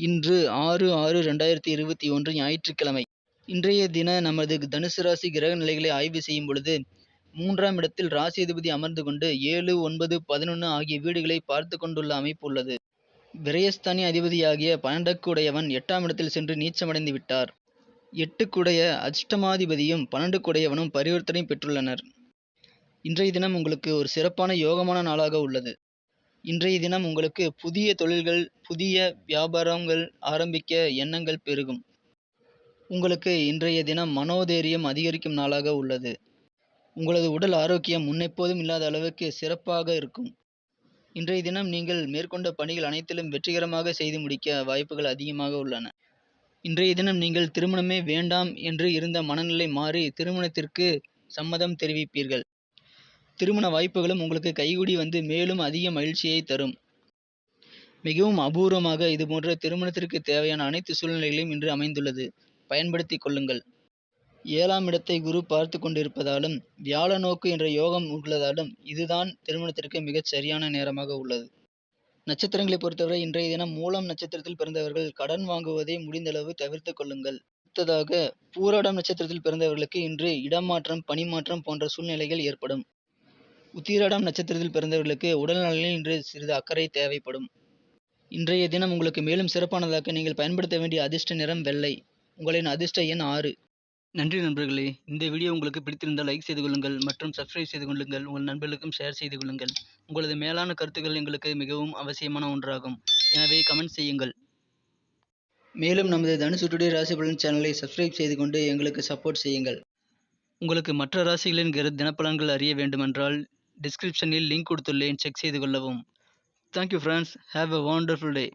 இன்று ஆறு ஆறு ரெண்டாயிரத்தி இருபத்தி ஒன்று ஞாயிற்றுக்கிழமை. இன்றைய தின நமது தனுசு ராசி கிரக நிலைகளை ஆய்வு செய்யும் பொழுது மூன்றாம் இடத்தில் ராசி அதிபதி அமர்ந்து கொண்டு ஏழு ஒன்பது பதினொன்று ஆகிய வீடுகளை பார்த்து கொண்டுள்ள அமைப்பு உள்ளது. விரயஸ்தானி அதிபதியாகிய பன்னெண்டுக்குடையவன் எட்டாம் இடத்தில் சென்று நீச்சமடைந்து விட்டார். எட்டுக்குடைய அஷ்டமாதிபதியும் பன்னெண்டுக்குடையவனும் பரிவர்த்தனை பெற்றுள்ளனர். இன்றைய தினம் உங்களுக்கு ஒரு சிறப்பான யோகமான நாளாக உள்ளது. இன்றைய தினம் உங்களுக்கு புதிய தொழில்கள் புதிய வியாபாரங்கள் ஆரம்பிக்க எண்ணங்கள் பெருகும். உங்களுக்கு இன்றைய தினம் மனோதைரியம் அதிகரிக்கும் நாளாக உள்ளது. உங்களது உடல் ஆரோக்கியம் முன்னெப்போதும் இல்லாத அளவுக்கு சிறப்பாக இருக்கும். இன்றைய தினம் நீங்கள் மேற்கொண்ட பணிகள் அனைத்திலும் வெற்றிகரமாக செய்து முடிக்க வாய்ப்புகள் அதிகமாக உள்ளன. இன்றைய தினம் நீங்கள் திருமணமே வேண்டாம் என்று இருந்த மனநிலை மாறி திருமணத்திற்கு சம்மதம் தெரிவிப்பீர்கள். திருமண வாய்ப்புகளும் உங்களுக்கு கைகூடி வந்து மேலும் அதிக மகிழ்ச்சியை தரும். மிகவும் அபூர்வமாக இது போன்ற திருமணத்திற்கு தேவையான அனைத்து சூழ்நிலைகளையும் இன்று அமைந்துள்ளது. பயன்படுத்தி கொள்ளுங்கள். ஏழாம் இடத்தை குரு பார்த்து கொண்டிருப்பதாலும் வியாழ நோக்கு என்ற யோகம் உள்ளதாலும் இதுதான் திருமணத்திற்கு மிகச் சரியான நேரமாக உள்ளது. நட்சத்திரங்களை பொறுத்தவரை இன்றைய தினம் மூலம் நட்சத்திரத்தில் பிறந்தவர்கள் கடன் வாங்குவதை முடிந்தளவு தவிர்த்து கொள்ளுங்கள். அடுத்ததாக பூராடம் நட்சத்திரத்தில் பிறந்தவர்களுக்கு இன்று இடமாற்றம் பணிமாற்றம் போன்ற சூழ்நிலைகள் ஏற்படும். உத்திராடம் நட்சத்திரத்தில் பிறந்தவர்களுக்கு உடல்நலனில் இன்று சிறிது அக்கறை தேவைப்படும். இன்றைய தினம் உங்களுக்கு மேலும் சிறப்பானதாக்க நீங்கள் பயன்படுத்த வேண்டிய அதிர்ஷ்ட நிறம் வெள்ளை. உங்களின் அதிர்ஷ்ட எண் ஆறு. நன்றி நண்பர்களே. இந்த வீடியோ உங்களுக்கு பிடித்திருந்தால் லைக் செய்து கொள்ளுங்கள் மற்றும் சப்ஸ்கிரைப் செய்து கொள்ளுங்கள். உங்கள் நண்பர்களுக்கும் ஷேர் செய்து கொள்ளுங்கள். உங்களது மேலான கருத்துக்கள் எங்களுக்கு மிகவும் அவசியமான ஒன்றாகும். எனவே கமெண்ட் செய்யுங்கள். மேலும் நமது தனுசு டுடே ராசி பலன் சேனலை சப்ஸ்கிரைப் செய்து கொண்டு எங்களுக்கு சப்போர்ட் செய்யுங்கள். உங்களுக்கு மற்ற ராசிகளின் கிர தினப்பலன்கள் அறிய வேண்டுமென்றால் டிஸ்கிரிப்ஷனில் லிங்க் கொடுத்துள்ளேன். செக் செய்து கொள்ளவும். Thank you friends have a wonderful day